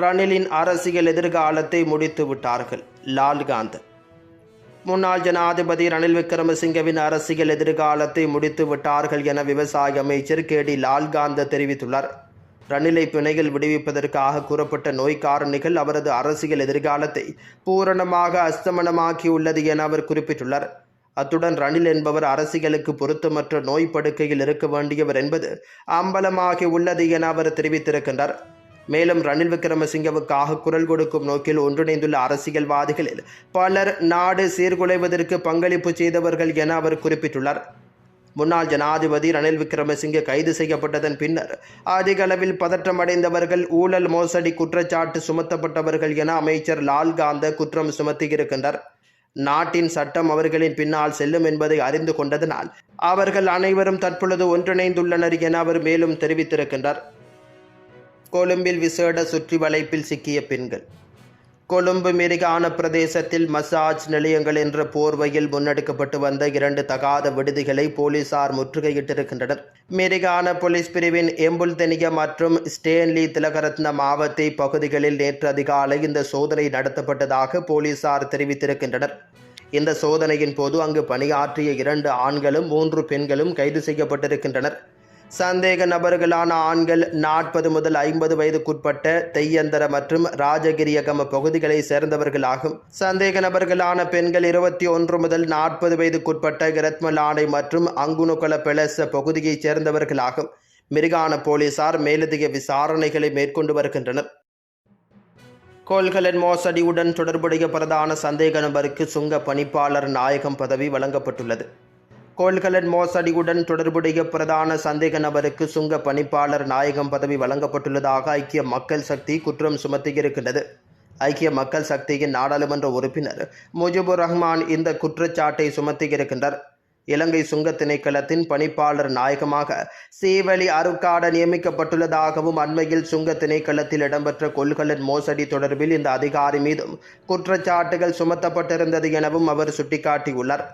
ரணிலின் அரசியல் எதிர்காலத்தை முடித்து விட்டார்கள். லால்காந்த் முன்னாள் ஜனாதிபதி ரணில் விக்ரமசிங்கவின் அரசியல் எதிர்காலத்தை முடித்து விட்டார்கள் என விவசாய அமைச்சர் கே. டி. லால்காந்த தெரிவித்துள்ளார். ரணிலை பிணையில் விடுவிப்பதற்காக கூறப்பட்ட நோய் காரணிகள் அவரது அரசியல் எதிர்காலத்தை பூரணமாக அஸ்தமனமாக்கியுள்ளது என அவர் குறிப்பிட்டுள்ளார். அத்துடன் ரணில் என்பவர் அரசியலுக்கு பொருத்தமற்ற நோய் படுக்கையில் இருக்க வேண்டியவர் என்பது அம்பலமாகி உள்ளது என அவர் தெரிவித்திருக்கின்றார். மேலும் ரணில் விக்ரமசிங்கவுக்காக குரல் கொடுக்கும் நோக்கில் ஒன்றிணைந்துள்ள அரசியல்வாதிகளில் பலர் நாடு சீர்குலைவதற்கு பங்களிப்பு செய்தவர்கள் என அவர் குறிப்பிட்டுள்ளார். முன்னாள் ஜனாதிபதி ரணில் விக்ரமசிங்கே கைது செய்யப்பட்டதன் பின்னர் அதிக அளவில் பதற்றமடைந்தவர்கள் ஊழல் மோசடி குற்றச்சாட்டு சுமத்தப்பட்டவர்கள் என அமைச்சர் லால்காந்த குற்றம் சுமத்தியிருக்கின்றார். நாட்டின் சட்டம் அவர்களின் பின்னால் செல்லும் என்பதை அறிந்து கொண்டதனால் அவர்கள் அனைவரும் தற்பொழுது ஒன்றிணைந்துள்ளனர் என அவர் மேலும் தெரிவித்திருக்கின்றார். கொழும்பில் விசேட சுற்றி வளைப்பில் சிக்கிய பெண்கள். கொழும்பு மெரிகான பிரதேசத்தில் மசாஜ் நிலையங்கள் என்ற போர்வையில் முன்னெடுக்கப்பட்டு வந்த இரண்டு தகாத விடுதிகளை போலீசார் முற்றுகையிட்டிருக்கின்றனர். மெரிகான போலீஸ் பிரிவின் எம்புல்தெனிய மற்றும் ஸ்டேன்லி திலகரத்ன மாவத்தை பகுதிகளில் நேற்று அதிகாலை இந்த சோதனை நடத்தப்பட்டதாக போலீசார் தெரிவித்திருக்கின்றனர். இந்த சோதனையின் போது அங்கு பணியாற்றிய இரண்டு ஆண்களும் மூன்று பெண்களும் கைது செய்யப்பட்டிருக்கின்றனர். சந்தேக நபர்களான ஆண்கள் நாற்பது முதல் ஐம்பது வயதுக்குட்பட்ட தெய்யந்தர மற்றும் ராஜகிரியகம பகுதிகளை சேர்ந்தவர்களாகும். சந்தேக நபர்களான பெண்கள் இருபத்தி ஒன்று முதல் நாற்பது வயதுக்குட்பட்ட கிரத்மலானை மற்றும் அங்குணுகல பெலச பகுதியைச் சேர்ந்தவர்களாகும். மிருகான போலீசார் மேலதிக விசாரணைகளை மேற்கொண்டு வருகின்றனர். கோல்கலன் மோசடியுடன் தொடர்புடைய பிரதான சந்தேக நபருக்கு சுங்க பணிப்பாளர் நாயகம் பதவி வழங்கப்பட்டுள்ளது. கோல்கலன் மோசடியுடன் தொடர்புடைய பிரதான சந்தேக நபருக்கு சுங்க பணிப்பாளர் நாயகம் பதவி வழங்கப்பட்டுள்ளதாக ஐக்கிய மக்கள் சக்தி குற்றம் சுமத்தியிருக்கின்றது. ஐக்கிய மக்கள் சக்தியின் நாடாளுமன்ற உறுப்பினர் முஜிபுர் ரஹ்மான் இந்த குற்றச்சாட்டை சுமத்தியிருக்கின்றார். இலங்கை சுங்க திணைக்களத்தின் பணிப்பாளர் நாயகமாக சேவலி அருக்காட நியமிக்கப்பட்டுள்ளதாகவும் அண்மையில் சுங்க திணைக்களத்தில் இடம்பெற்ற கொள்கலன் மோசடி தொடர்பில் இந்த அதிகாரி மீதும் குற்றச்சாட்டுகள் சுமத்தப்பட்டிருந்தது எனவும் அவர் சுட்டிக்காட்டியுள்ளார்.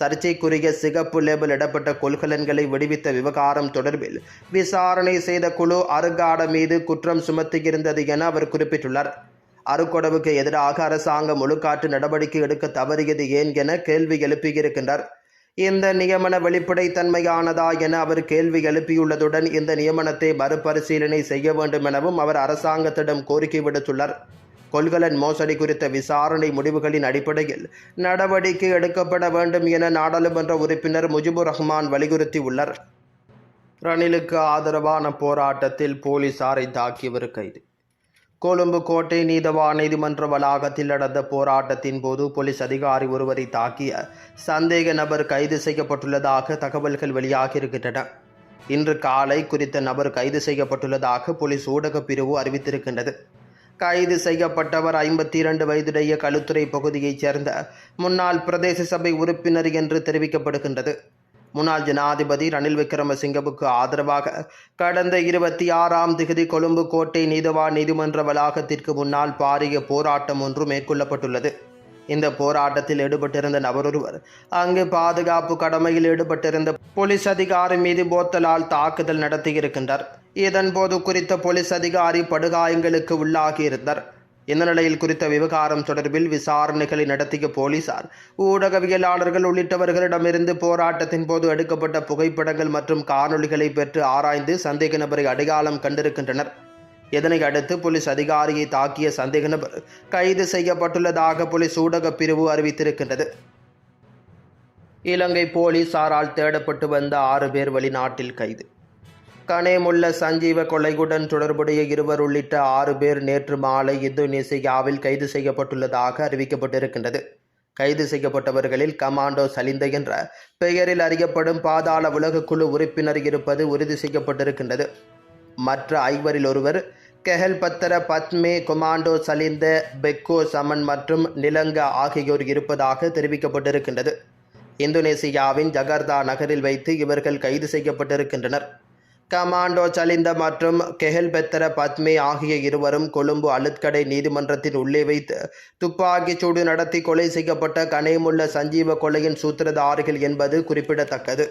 சர்ச்சைக்குரிய சிகப்பு லேபிள் இடப்பட்ட கொள்கலன்களை விடுவித்த விவகாரம் தொடர்பில் விசாரணை செய்த குழு அருகாட மீது குற்றம் சுமத்தியிருந்தது என அவர் குறிப்பிட்டுள்ளார். அருக்கொடவுக்கு எதிராக அரசாங்கம் ஒழுக்காற்று நடவடிக்கை எடுக்க தவறியது ஏன் என கேள்வி எழுப்பியிருக்கின்றார். இந்த நியமன வெளிப்படைத்தன்மையானதா என அவர் கேள்வி எழுப்பியுள்ளதுடன் இந்த நியமனத்தை மறுபரிசீலனை செய்ய வேண்டும் எனவும் அவர் அரசாங்கத்திடம் கோரிக்கை விடுத்துள்ளார். கொள்கலன் மோசடி குறித்த விசாரணை முடிவுகளின் அடிப்படையில் நடவடிக்கை எடுக்கப்பட வேண்டும் என நாடாளுமன்ற உறுப்பினர் முஜிபுர் ரஹ்மான் வலியுறுத்தியுள்ளார். ரணிலுக்கு ஆதரவான போராட்டத்தில் போலீசாரை தாக்கியவர் கைது. கொழும்பு கோட்டை நீதவான் நீதிமன்ற வளாகத்தில் நடந்த போராட்டத்தின் போது போலீஸ் அதிகாரி ஒருவரை தாக்கிய சந்தேக நபர் கைது செய்யப்பட்டுள்ளதாக தகவல்கள் வெளியாகியிருக்கின்றன. இன்று காலை குறித்த நபர் கைது செய்யப்பட்டுள்ளதாக போலீஸ் ஊடகப் பிரிவு அறிவித்திருக்கின்றது. கைது செய்யப்பட்டவர் ஐம்பத்தி இரண்டு வயதுடைய களுத்துறை பகுதியைச் சேர்ந்த முன்னாள் பிரதேச சபை உறுப்பினர் என்று தெரிவிக்கப்படுகின்றது. முன்னாள் ஜனாதிபதி ரணில் விக்ரமசிங்கவுக்கு ஆதரவாக கடந்த இருபத்தி ஆறாம் திகதி கொழும்பு கோட்டை நீதவா நீதிமன்ற வளாகத்திற்கு முன்னால் பாரிய போராட்டம் ஒன்று மேற்கொள்ளப்பட்டுள்ளது. இந்த போராட்டத்தில் ஈடுபட்டிருந்த நபரொருவர் அங்கு பாதுகாப்பு கடமையில் ஈடுபட்டிருந்த போலீஸ் அதிகாரி மீது போத்தலால் தாக்குதல் நடத்தியிருக்கின்றார். இதன்போது குறித்த போலீஸ் அதிகாரி படுகாயங்களுக்கு உள்ளாகியிருந்தார் இந்த நிலையில் குறித்த விவகாரம் தொடர்பில் விசாரணைகளை நடத்திய போலீசார் ஊடகவியலாளர்கள் உள்ளிட்டவர்களிடமிருந்து போராட்டத்தின் போது எடுக்கப்பட்ட புகைப்படங்கள் மற்றும் காணொளிகளை பெற்று ஆராய்ந்து சந்தேக நபரை அடையாளம் கண்டிருக்கின்றனர். இதனை அடுத்து போலீஸ் அதிகாரியை தாக்கிய சந்தேக நபர் கைது செய்யப்பட்டுள்ளதாக போலீஸ் ஊடகப் பிரிவு அறிவித்திருக்கின்றது. இலங்கை போலீசாரால் தேடப்பட்டு வந்த ஆறு பேர் வெளிநாட்டில் கைது. கனேமுள்ள சஞ்சீவ கொலையுடன் தொடர்புடைய இருவர் உள்ளிட்ட ஆறு பேர் நேற்று மாலை இந்தோனேசியாவில் கைது செய்யப்பட்டுள்ளதாக அறிவிக்கப்பட்டிருக்கின்றது. கைது செய்யப்பட்டவர்களில் கமாண்டோ சலிந்த என்ற பெயரில் அறியப்படும் பாதாள உலகக்குழு உறுப்பினர் இருப்பது உறுதி செய்யப்பட்டிருக்கின்றது. மற்ற ஐவரில் ஒருவர் கெஹல் பத்தர பத்மே கொமாண்டோ சலிந்த பெக்கோ சமன் மற்றும் நிலங்க ஆகியோர் இருப்பதாக தெரிவிக்கப்பட்டிருக்கின்றது. இந்தோனேசியாவின் ஜகர்தா நகரில் வைத்து இவர்கள் கைது செய்யப்பட்டிருக்கின்றனர். கமாண்டோ சலிந்த மற்றும் கெஹல் பெத்தர பத்மே ஆகிய இருவரும் கொழும்பு அழுத்கடை நீதிமன்றத்தின் உள்ளே வைத்து துப்பாக்கிச் சூடு நடத்தி கொலை செய்யப்பட்ட கனேமுள்ள சஞ்சீவ கொலையின் சூத்திரதாரிகள் என்பது குறிப்பிடத்தக்கது.